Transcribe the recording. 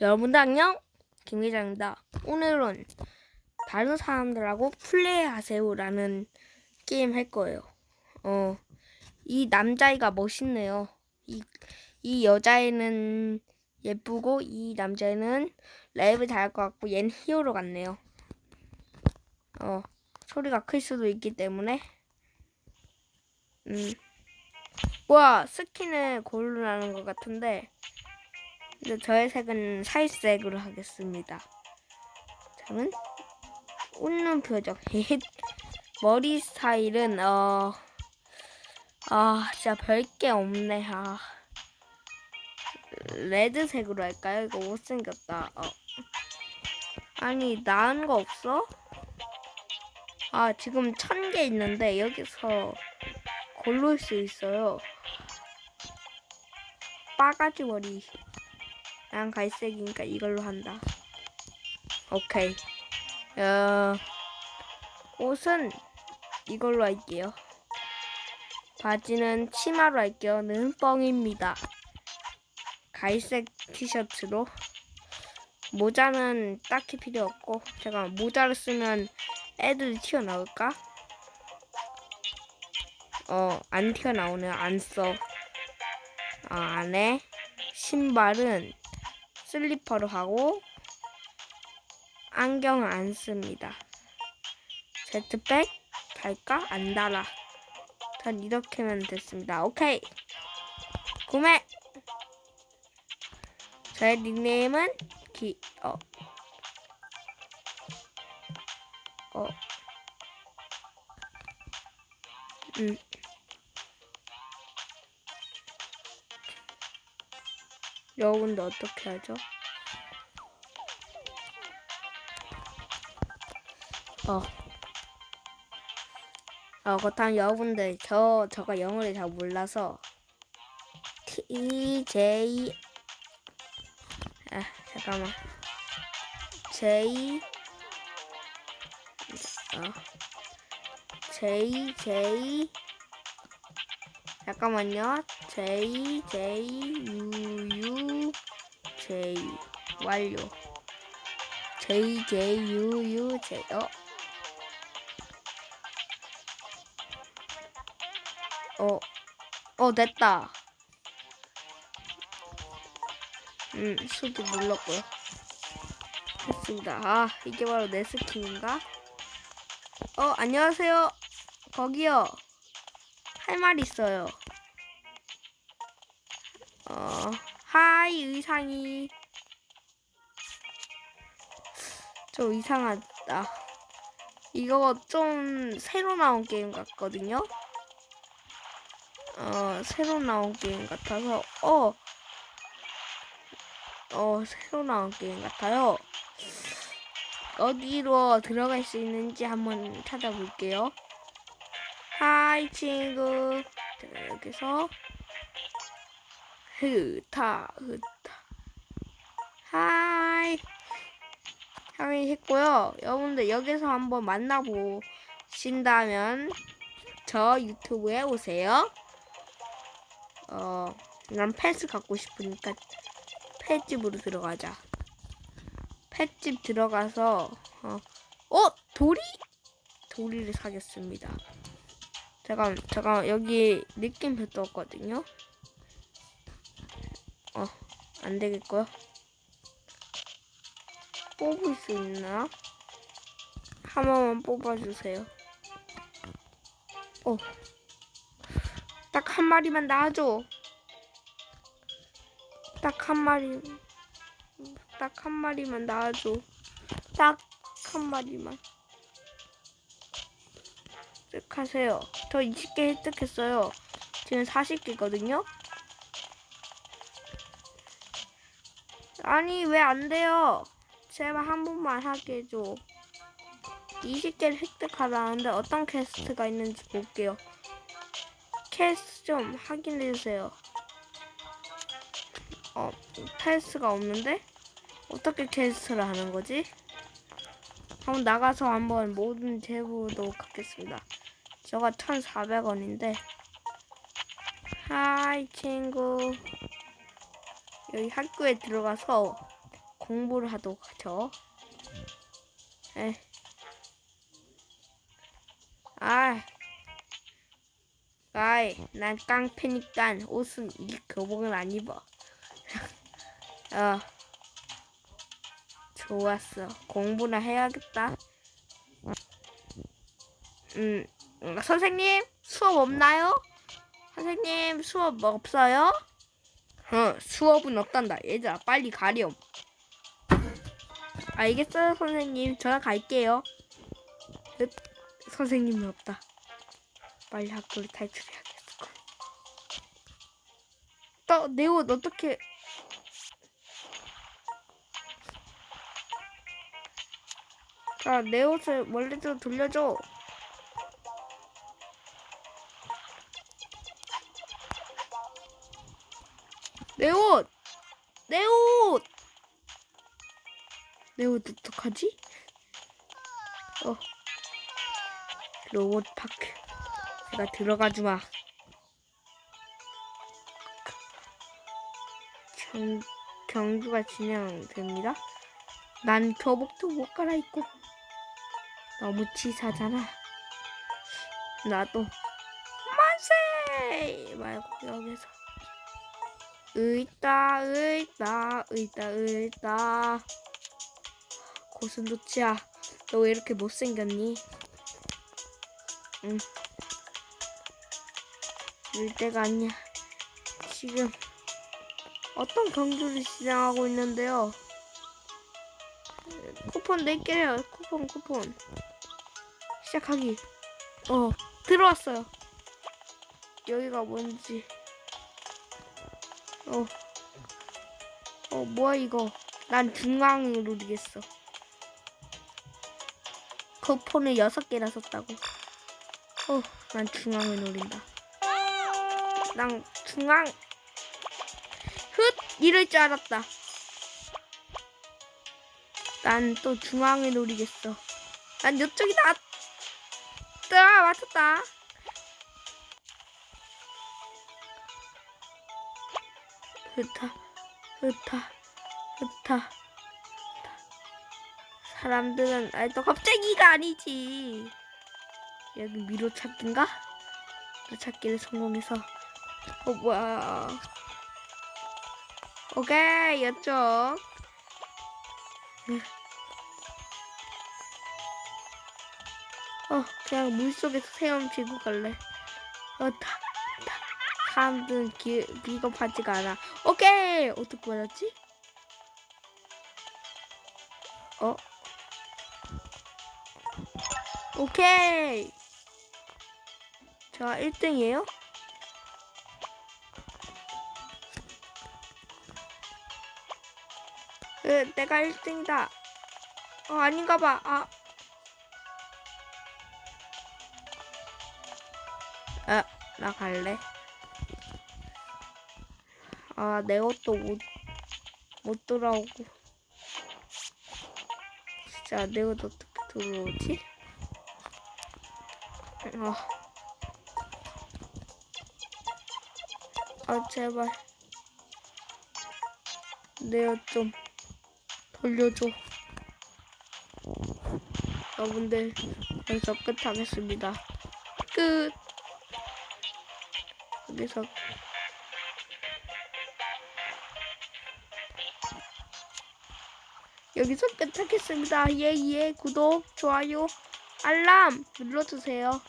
여러분들 안녕. 김기장입니다. 오늘은 다른 사람들하고 플레이하세요라는 게임 할 거예요. 어 이 남자애가 멋있네요. 이, 이 여자애는 예쁘고 이 남자애는 랩을 잘할 것 같고 얘는 히어로 같네요. 어 소리가 클 수도 있기 때문에. 음. 뭐야 스킨을 고르라는 것 같은데 근데 저의 색은 살색으로 하겠습니다. 저는 웃는 표정. 머리 스타일은 어, 아 진짜 별게 없네. 아 레드색으로 할까요? 이거 못생겼다. 어. 아니 나은 거 없어? 아 지금 천 개 있는데 여기서 고를 수 있어요. 빠가지 머리. 난 갈색이니까 이걸로 한다. 오케이. 어, 옷은 이걸로 할게요. 바지는 치마로 할게요. 는 뻥입니다. 갈색 티셔츠로. 모자는 딱히 필요 없고. 잠깐 모자를 쓰면 애들이 튀어나올까? 어, 안 튀어나오네. 안 써. 아, 안 해. 신발은 슬리퍼로 하고 안경을 안 씁니다. 제트백 달까? 안 달아. 전 이렇게면 됐습니다. 오케이. 구매. 저의 닉네임은 기, 어, 어, 음. 여러분들 어떻게 하죠? 어. 어, 그렇다면 여러분들, 저, 저가 영어를 잘 몰라서, T, J, 아, 잠깐만. J, 어, J, J, 잠깐만요. J, J, U, U, J, 완료. J, J, U, U, J, 어? 어, 어, 됐다. 음, 수도 눌렀고요. 됐습니다. 아, 이게 바로 내 스킨인가? 어, 안녕하세요. 거기요. 할 말 있어요. 어, 하이, 의상이. 좀 이상하다. 이거 좀 새로 나온 게임 같거든요? 어, 새로 나온 게임 같아서, 어, 어, 새로 나온 게임 같아요. 어디로 들어갈 수 있는지 한번 찾아볼게요. 하이, 친구. 자, 여기서, 흐타, 흐타. 하이. 하이 했고요. 여러분들 여기서 한번 만나보신다면, 저 유튜브에 오세요. 어, 난 패스 갖고 싶으니까 펫집으로 들어가자. 펫집 들어가서 어, 어 도리? 도리를 사겠습니다. 잠깐 잠깐 여기 느낌표 떴거든요. 어, 안 되겠고요. 뽑을 수 있나? 한 번만 뽑아주세요. 어. 딱 한 마리만 놔줘. 딱 한 마리, 딱 한 마리만 놔줘. 딱 한 마리만. 획하세요. 저 20개 획득했어요. 지금 40개거든요. 아니 왜 안 돼요? 제발 한 번만 하게 해줘. 20개를 획득하라는데 어떤 퀘스트가 있는지 볼게요. 퀘스트 좀 확인해 주세요. 어, 퀘스트가 없는데? 어떻게 퀘스트를 하는 거지? 한번 나가서 한번 모든 재보도록 하겠습니다. 저가 1,400원인데. 하이 친구. 여기 학교에 들어가서 공부를 하도록 하죠. 에. 아. 아이, 난 깡패니까 옷은 이 교복은 안 입어. 어. 좋았어. 공부나 해야겠다. 음, 음, 선생님 수업 없나요? 선생님 수업 없어요? 어, 수업은 없단다. 얘들아, 빨리 가렴. 알겠어요, 선생님. 저는 갈게요. 끝. 선생님이 없다. 빨리 학교를 탈출해야겠어. 또, 내옷 어떻게. 자, 내 옷을 원래대로 돌려줘. 내 옷! 내 옷! 내 옷 어떡하지? 어. 로봇 파크. 제가 들어가 주마. 경, 경주가 진행됩니다. 난 교복도 못 갈아입고 너무 치사잖아. 나도 만세! 말고 여기서. 으이따 으이따 으이따 으이따. 고슴도치야. 너 왜 이렇게 못생겼니? 응. 이럴 때가 아니야. 지금 어떤 경주를 진행하고 있는데요? 쿠폰 낼게요. 쿠폰 쿠폰 시작하기 어 들어왔어요 여기가 뭔지 어. 어, 뭐야, 이거. 난 중앙을 노리겠어. 쿠폰을 여섯 개나 썼다고. 어, 난 중앙을 노린다. 난 중앙. 훗! 이럴 줄 알았다. 난 또 중앙을 노리겠어. 난 이쪽이다. 뜨아, 맞췄다. 흩다 흩다 흩다. 사람들은 아또 갑자기가 아니지. 여기 미로 찾기인가? 미로 찾기를 성공해서. 어 뭐야. 오케이 이쪽 어 그냥 물속에서 헤엄치고 갈래 어 다, 다. 사람들은 기, 비겁하지가 않아 오케이 어떻게 맞았지? 어? 오케이 저 1등이에요? 으, 내가 1등이다 어 아닌가 봐 아. 아, 나 갈래. 아, 내 옷도 못, 못 돌아오고. 진짜 내 옷 어떻게 들어오지? 아. 아, 제발. 내 옷 좀 돌려줘. 여러분들, 여기서 끝하겠습니다. 끝! 여기서 여기서 끝하겠습니다. 예예 구독 좋아요 알람 눌러주세요.